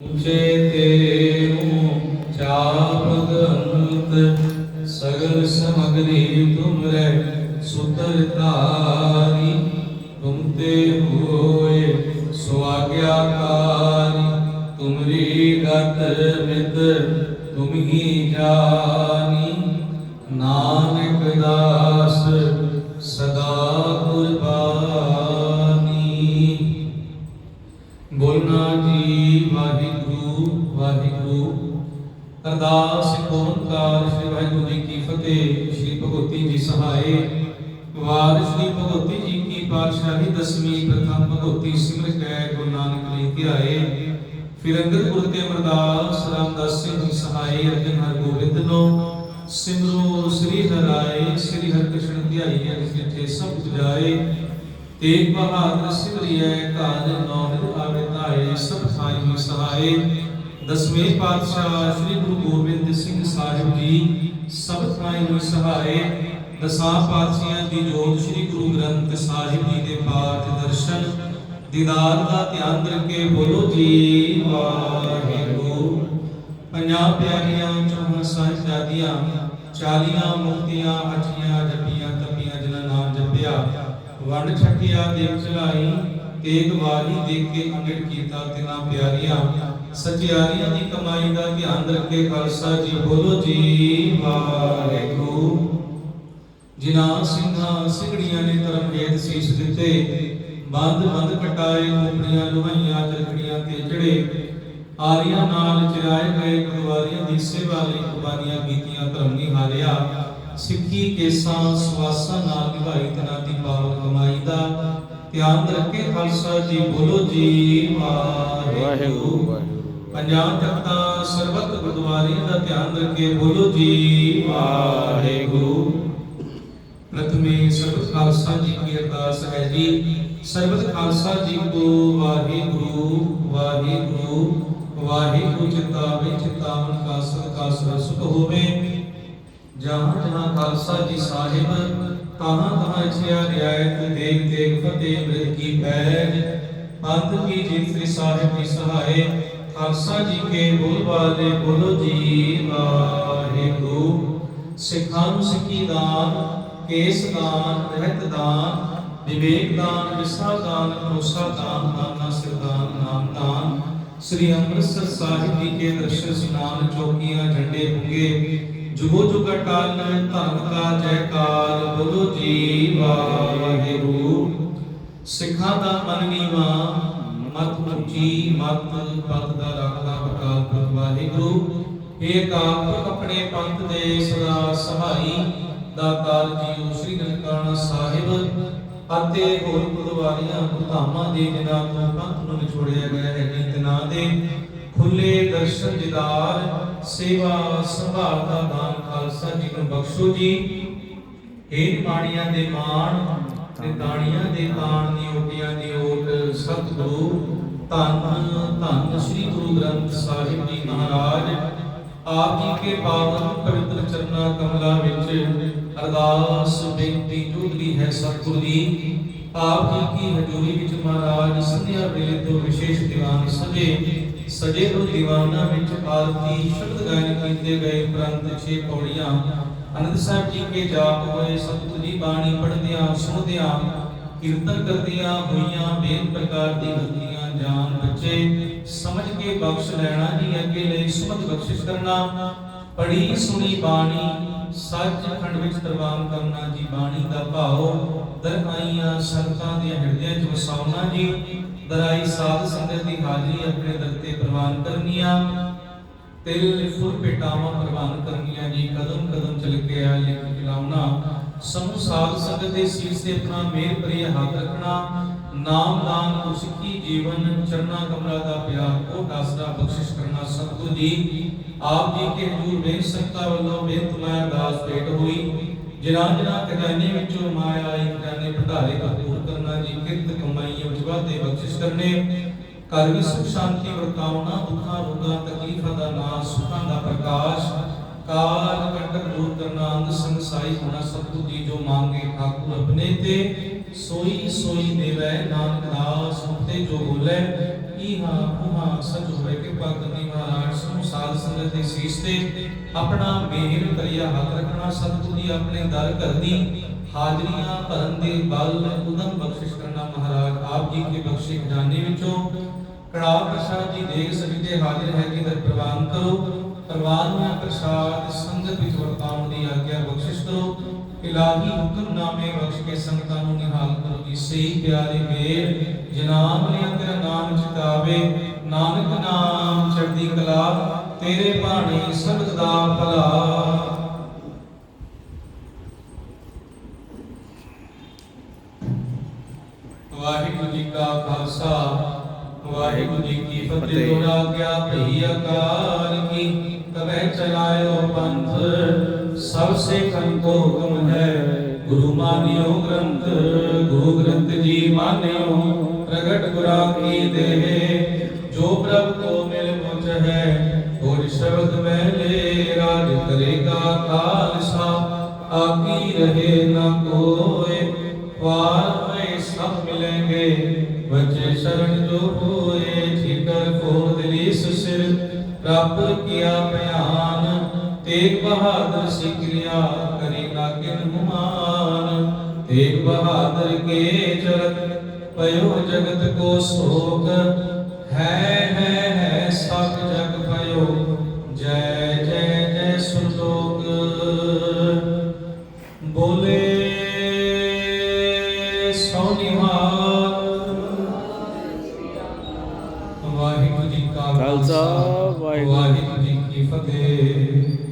ਉੱਚੇ ਤੇਰੂ ਚਾਪਦ ਅੰਤ ਸਗਲ ਸਮਗਰੀ ਤੁਮਰੇ ਸੁਤਰ ਤਾਰੀ ਤੁਮ ਹੋਏ ਸੁਆਗਿਆਕਾਰੀ, ਤੁਮਰੀ ਗਤ ਮਿਤ ਤੁਮ ਹੀ ਜਾਨੀ ਨਾਨਕ ਦਾਸ ਅਰਦਾਸ ਓੰਕਾਰ ਸ੍ਰੀ ਵਾਹਿਗੁਰੂ ਜੀ ਕੀ ਫਤਿਹ, ਸ੍ਰੀ ਭਗਵਤੀ ਜੀ ਸਹਾਏ। ਵਾਰ ਸ੍ਰੀ ਭਗਵਤੀ ਜੀ ਕੀ ਪਾਤਸ਼ਾਹੀ ਦਸਵੀਂ ਪ੍ਰਥਮ ਭਗਵਤੀ ਸਿਮਰ ਕੈ ਗੁਰੂ ਨਾਨਕ ਲਈ ਧਿਆਏ। ਫਿਰ ਅੰਗਦ ਗੁਰ ਤੇ ਅਮਰਦਾਸ ਰਾਮਦਾਸ ਸਿੰਘ ਜੀ ਸਹਾਏ ਅਰਜਨ ਹਰ ਗੋਬਿੰਦ ਨੂੰ। ਸਿਮਰੋ ਸ੍ਰੀ ਹਰਾਏ ਸ੍ਰੀ ਹਰਿ ਧਿਆਈ ਜਿਸ ਜਿਠੇ ਸਭ ਪੁਜਾਏ ਤੇਗ ਬਹਾਦਰ ਸਿਮਰਿਐ, ਕਾਜ ਨੌ ਆਵੇ ਧਾਏ, ਸਭ ਸਾਈ ਹੋਈ ਸਹਾਏ ਦਸਵੇਂ ਪਾਤਸ਼ਾਹ ਸ੍ਰੀ ਗੁਰੂ ਗੋਬਿੰਦ ਸਿੰਘ ਸਾਹਿਬ ਜੀ ਸਭ ਥਾਈ ਹੋਈ ਸਹਾਏ, ਦਸਾਂ ਪਾਤਸ਼ਾਹਾਂ ਦੀ ਜੋਤ ਸ੍ਰੀ ਗੁਰੂ ਗ੍ਰੰਥ ਸਾਹਿਬ ਜੀ ਦੇ ਪਾਠ ਦਰਸ਼ਨ, ਦੀਦਾਰ ਦਾ ਧਿਆਨ ਰੱਖੇ ਬੋਲੋ ਜੀ, ਵਾਹਿਗੁਰੂ। ਪੰਜਾਂ ਪਿਆਰੀਆਂ, ਚੌਹਾਂ ਸਾਹਿਬਜ਼ਾਦੀਆਂ, ਚਾਲੀਆਂ ਮੁਕਤੀਆਂ, ਅਠੀਆਂ ਜਪੀਆਂ ਤਪੀਆਂ ਜਿਨ੍ਹਾਂ ਨਾਮ ਜਪਿਆ, ਵੰਡ ਛਕਿਆ ਦੇਵ ਚਲਾਈ। ਤੇਗ ਵਾਹੀ ਦੇਖ ਕੇ ਅੰਗੜ ਕੀਤਾ ਤਿਨਾ ਪਿਆਰੀਆਂ। ਸਚਿਆਰੀਆਂ ਦੀ ਕਮਾਈ ਦਾ ਧਿਆਨ ਰੱਖੇ ਖਾਲਸਾ ਜੀ, ਬੋਲੋ ਜੀ, ਵਾਹਿਗੁਰੂ। ਜਿਨ੍ਹਾਂ ਸਿੰਘਾਂ ਸਿੰਘੜੀਆਂ ਨੇ ਧਰਮ ਵੇਦ ਸੀਸ ਦਿੱਤੇ, ਬੰਦ ਬੰਦ ਕਟਾਏ ਕੋਪੜੀਆਂ ਲੁਹਾਈਆਂ ਚਰਖੜੀਆਂ ਤੇ ਚੜੇ। ਆਰੀਆਂ ਨਾਲ ਚਿਰਾਏ ਗਏ ਗੁਰਵਾਰੀਆਂ ਦੀ ਸੇਵਾ ਲਈ ਕੁਰਬਾਨੀਆਂ ਕੀਤੀਆਂ, ਧਰਮ ਨਹੀਂ ਸਿੱਖੀ ਕੇਸਾਂ ਸਵਾਸਾਂ ਨਾਲ ਨਿਭਾਈ, ਤਨਾ ਦੀ ਪਾਵਨ ਕਮਾਈ ਦਾ ਧਿਆਨ ਰੱਖੇ ਖਾਲਸਾ ਜੀ ਬੋਲੋ ਜੀ ਵਾਹਿਗੁਰੂ। ਪੰਜਾਬ ਤਖਤਾਂ ਸਰਬੱਤ ਗੁਰਦੁਆਰਿਆਂ ਦਾ ਧਿਆਨ ਰੱਖੇ ਬੋਲੋ ਜੀ ਵਾਹਿਗੁਰੂ। ਪ੍ਰਥਮੇ ਸਰਬਤ ਖਾਲਸਾ ਜੀ ਕੀ ਅਰਦਾਸ ਹੈ ਜੀ। ਸਰਬਤ ਖਾਲਸਾ ਜੀ ਕੋ ਵਾਹਿਗੁਰੂ ਵਾਹਿਗੁਰੂ। ਵਾਹਿਗੁਰੂ ਚਿਤਾਵੇ ਚਿਤਾਵਨ ਕਾ ਸਦਕਾ ਸਰਬ ਸੁਖ ਹੋਵੇ। ਜਹਾਂ ਜਹਾਂ ਖਾਲਸਾ ਜੀ ਸਾਹਿਬ, ਤਹਾਂ ਤਹਾਂ ਇਛਿਆ ਰਿਆਇਤ ਦੇਖ ਦੇਖ ਫਤਿਹ ਮ੍ਰਿਤ ਕੀ ਪੈਜ। ਪੰਥ ਕੀ ਜੀਤ ਸ੍ਰੀ ਸਾਹਿਬ ਜੀ ਸਹਾਏ, ਖਾਲਸਾ ਜੀ ਕੇ ਬੋਲ ਵਾਲੇ ਬੋਲੋ ਜੀ ਵਾਹਿਗੁਰੂ। ਸਿੱਖਾਂ ਨੂੰ ਸਿੱਖੀ ਦਾਨ, ਕੇਸ ਦਾਨ, ਰਹਿਤ ਦਾਨ, ਵਿਵੇਕ ਦਾਨ ਵਿਸਾ ਦਾਨ, ਭਰੋਸਾ ਦਾਨ ਨਾਨਾ ਸਿਰਦਾਨ ਨਾਮ ਦਾਨ। ਸ੍ਰੀ ਅੰਮ੍ਰਿਤਸਰ ਸਾਹਿਬ ਜੀ ਕੇ ਦਰਸ਼ਨ, ਸੁਨਾਨ, ਚੌਕੀਆਂ, ਝੰਡੇ ਹੁੰਗੇ ਜੁਗੋ ਜੁਗ ਅਟਲ ਧੰਨ ਕਾ ਜੈਕਾਰ, ਬੋਲੋ ਜੀ ਵਾਹਿਗੁਰੂ। ਸਿੱਖਾਂ ਦਾ ਮਨ ਨੀਵਾ, ਮਤ ਉੱਚੀ ਮਤ ਪਤ ਦਾ ਰਾਖਾ ਬਕਾਲ ਵਾਹਿਗੁਰੂ। ਏ ਕਾਪ ਆਪਣੇ ਪੰਥ ਦੇ ਸਦਾ ਸਹਾਈ ਦਾਤਾਰ ਜੀਓ ਸ੍ਰੀ ਨਨਕਾਣਾ ਸਾਹਿਬ, ਅਤੇ ਹੋਰ ਗੁਰਦੁਆਰਿਆਂ ਗੁਰਧਾਮਾਂ ਦੇ ਜਿਨ੍ਹਾਂ ਤੋਂ ਪੰਥ ਨੂੰ ਵਿਛੋੜਿਆ ਗਿਆ ਹੈ ਜੀ ਦੇ। ਖੁੱਲੇ ਦਰਸ਼ਨ ਦਿਦਾਰ, ਸੇਵਾ ਸੰਭਾਲ ਦਾ ਦਾਨ ਖਾਲਸਾ ਜੀ ਨੂੰ ਬਖਸ਼ੋ ਜੀ। ਇਹ ਬਾਣੀਆਂ ਦੇ ਮਾਣ ਤੇ ਤਾਣੀਆਂ ਦੇ ਤਾਣ ਦੀ ਓਟੀਆਂ ਦੀ ਓਟ ਸਤਿਗੁਰੂ। ਧੰਨ ਧੰਨ ਸ੍ਰੀ ਗੁਰੂ ਗ੍ਰੰਥ ਸਾਹਿਬ ਜੀ ਮਹਾਰਾਜ। ਆਪ ਜੀ ਕੇ ਪਾਵਨ ਪਵਿੱਤਰ ਚਰਨਾਂ ਕਮਲਾਂ ਵਿੱਚ ਅਰਦਾਸ, ਬੇਨਤੀ ਜੁਗਦੀ ਹੈ ਸਤਿਗੁਰੂ ਜੀ। ਆਪ ਜੀ ਕੀ ਹਜ਼ੂਰੀ ਵਿੱਚ ਮਹਾਰਾਜ ਸੰਧਿਆ ਵੇਲੇ ਤੋਂ ਵਿਸ਼ੇਸ਼ ਦੀਵਾਨ ਸਜੇ ਸਜੇ ਹੋਏ ਦੀਵਾਨਾਂ ਵਿੱਚ ਆਰਤੀ ਸ਼ਬਦ ਗਾਇਨ ਕੀਤੇ ਗਏ ਉਪਰੰਤ ਛੇ ਪੌੜੀਆਂ। ਅਨੰਦ ਸਾਹਿਬ ਜੀ ਕੇ ਜਾਪ ਹੋਏ ਸਤਿਗੁਰੂ ਦੀ ਬਾਣੀ ਪੜ੍ਹਦਿਆਂ, ਸੁਣਦਿਆਂ, ਕੀਰਤਨ ਕਰਦਿਆਂ ਹੋਈਆਂ ਬੇਨ ਪ੍ਰਕਾਰ ਦੀ ਗਲਤੀਆਂ ਜਾਨ ਬੱਚੇ। ਸਮਝ ਕੇ ਬਖਸ਼ ਲੈਣਾ ਜੀ ਅੱਗੇ ਲਈ ਸੁਮਤ ਬਖਸ਼ਿਸ਼ ਕਰਨਾ। ਪੜੀ ਸੁਣੀ ਬਾਣੀ ਸੱਚ ਵਿੱਚ ਪ੍ਰਵਾਨ ਕਰਨਾ ਜੀ ਬਾਣੀ ਦਾ ਭਾਉ। ਦਰਆਈਆਂ ਸੰਤਾਂ ਦੇ ਹਿਰਦਿਆਂ 'ਚ ਵਸਾਉਣਾ ਜੀ। ਦਰਾਈ ਸਾਧ ਸੰਗਤ ਦੀ ਹਾਜ਼ਰੀ ਆਪਣੇ ਦਰ ਤੇ ਪ੍ਰਵਾਨ ਕਰਨੀਆਂ ਤਿਲ ਫੁਰ ਪੇਟਾਵਾਂ ਪ੍ਰਵਾਨ ਕਰਨੀਆਂ ਜੀ। ਕਦਮ ਕਦਮ ਚਲ ਕੇ ਆ ਲਿਖ ਚਲਾਉਣਾ ਸਮੂਹ ਸਾਧ ਸੰਗਤ ਦੇ ਸੀਸ ਤੇ ਆਪਣਾ ਮੇਰ ਭਰੀ ਹੱਥ ਰੱਖਣਾ। ਨਾਮ ਦਾਨ ਗੁਰਸਿੱਖੀ ਜੀਵਨ ਚਰਨਾ ਕਮਲਾ ਦਾ ਪਿਆਰ, ਉਹ ਆਸਰਾ ਬਖਸ਼ਿਸ਼ ਕਰਨਾ ਸਤਿਗੁਰੂ ਜੀ। ਆਪ ਜੀ ਕੇ ਹਜ਼ੂਰ ਬੇਨ ਸੰਤਾ ਵੱਲੋਂ ਬੇਨਤ ਮੈਂ ਅਰਦਾਸ ਭੇਟ ਹੋਈ। ਜਿਨ੍ਹਾਂ ਜਿਨ੍ਹਾਂ ਖਜ਼ਾਨੇ ਵਿੱਚੋਂ ਮਾਇਆ ਆਈ ਖਜ਼ਾਨੇ ਭੰਡਾਰੇ ਦਾ ਕਰਨਾ, ਜੀ, ਕਿਰਤ ਕਮਾਈਆਂ ਵਿੱਚ ਵਾਧੇ ਬਖਸ਼ਿਸ਼ ਕਰਨੇ, ਘਰ ਵਿੱਚ ਸੁਖ, ਸ਼ਾਂਤੀ, ਵਰਤਾਉਣਾ, ਦੁੱਖਾਂ, ਰੋਗਾਂ, ਤਕਲੀਫਾਂ ਦਾ ਨਾਸ਼, ਸੁਖਾਂ ਦਾ ਪ੍ਰਕਾਸ਼, ਕਾਲ ਕੰਟਕ ਦੂਰ ਕਰਨਾ, ਅੰਧ ਸੰਸਾਈ ਹੋਣਾ ਸਤਿਗੁਰੂ ਜੀ ਜੋ ਮੰਗੇ, ਠਾਕੁਰ ਆਪਣੇ ਤੇ ਸੋਈ ਸੋਈ ਦੇਵੈ ਨਾਨਕ ਦਾਸ ਮੁਕਤੇ ਜੋ ਬੋਲੇ ਇਹਾ ਉਹਾ ਸਚ ਹੋਏ ਕਿਰਪਾ ਸੰਗਤ ਦੇ ਸੀਸ ਤੇ ਆਪਣਾ ਮਿਹਰ ਕਰਿਆ ਹੱਥ ਰੱਖਣਾ, ਸਤਿਗੁਰੂ ਜੀ ਆਪਣੇ ਦਰ ਕਰਦੀ ਹਾਜ਼ਰੀਆਂ ਭਰਨ ਦੇ ਬਲ ਉਦਮ ਬਖਸ਼ਿਸ਼ ਕਰਨਾ ਮਹਾਰਾਜ, ਆਪ ਜੀ ਕੇ ਬਖਸ਼ੇ ਖਜ਼ਾਨੇ ਵਿੱਚੋਂ। ਕੜਾ ਪ੍ਰਸਾਦ ਜੀ ਦੇਖ ਸਜਦੇ ਹਾਜ਼ਰ ਹੈ ਜੀ ਦਰ ਪ੍ਰਵਾਨ ਕਰੋ। ਪ੍ਰਵਾਨ ਹੋਇਆ ਪ੍ਰਸਾਦ, ਸੰਗਤ ਵਿੱਚ ਵਰਤਾਉਣ ਦੀ ਆਗਿਆ ਬਖਸ਼ਿਸ਼ ਕਰੋ। ਇਲਾਹੀ ਹੁਕਮਨਾਮੇ ਬਖਸ਼ ਕੇ ਸੰਗਤਾਂ ਨੂੰ ਨਿਹਾਲ ਕਰੋ ਜੀ। ਸਹੀ ਪਿਆਰੇ ਮੇਰ ਜਨਾਬ ਨੇ ਤੇਰਾ ਨਾਮ ਚਿਤਾਵੇ ਨਾਨਕ ਨਾਮ ਚੜ੍ਹਦੀ ਕਲਾ ਤੇਰੇ ਬਾਣੀ ਸਬਦ ਦਾ ਭਲਾ। ਵਾਹਿਗੁਰੂ ਜੀ ਕਾ ਖਾਲਸਾ ਵਾਹਿਗੁਰੂ ਜੀ ਕੀ ਫਤਿਹ। ਦੋੜਾ ਗਿਆ ਭਈ ਅਕਾਲ ਕੀ ਕਵੇ ਚਲਾਇਓ ਪੰਥ। ਸਭ ਸੇ ਕੰਤੋ ਹੁਕਮ ਹੈ ਗੁਰੂ ਮਾਨਿਓ ਗ੍ਰੰਥ ਗੁਰੂ ਗ੍ਰੰਥ ਜੀ ਮਾਨਿਓ ਪ੍ਰਗਟ ਗੁਰਾ ਕੀ ਦੇਹ ਜੋ ਪ੍ਰਭ ਕੋ ਮਿਲ ਮੁਝ ਹੈ ਹੋਰ ਸ਼ਬਦ ਮਹਿਲੇ ਰਾਜ ਕਰੇਗਾ ਖਾਲਸਾ ਆਕੀ ਰਹੇ ਨਾ ਕੋਏ ਪਾਰ में सब मिलेंगे बच्चे शरण जो होए ठिकर को दिलीस सिर प्राप्त किया बयान ਤੇਗ ਬਹਾਦਰ ਸਿਕਰਿਆ ਕਰੇ ਨਾ ਕਿਨ ਹੁਮਾਨ। ਤੇਗ ਬਹਾਦਰ ਕੇ ਚਰਤ ਪਇਓ ਜਗਤ ਕੋ ਸੋਕ। ਹੈ ਹੈ ਹੈ ਸਭ ਜਗ ਪਇਓ ਜੈ ਜੈ ਜੈ ਸੁਲੋਕ। ਬੋਲੇ ਸੋਨਿਹਾਰ ਵਾਹਿਗੁਰੂ ਜੀ ਕਾ ਖਾਲਸਾ ਵਾਹਿਗੁਰੂ ਜੀ ਕੀ ਫਤਿਹ।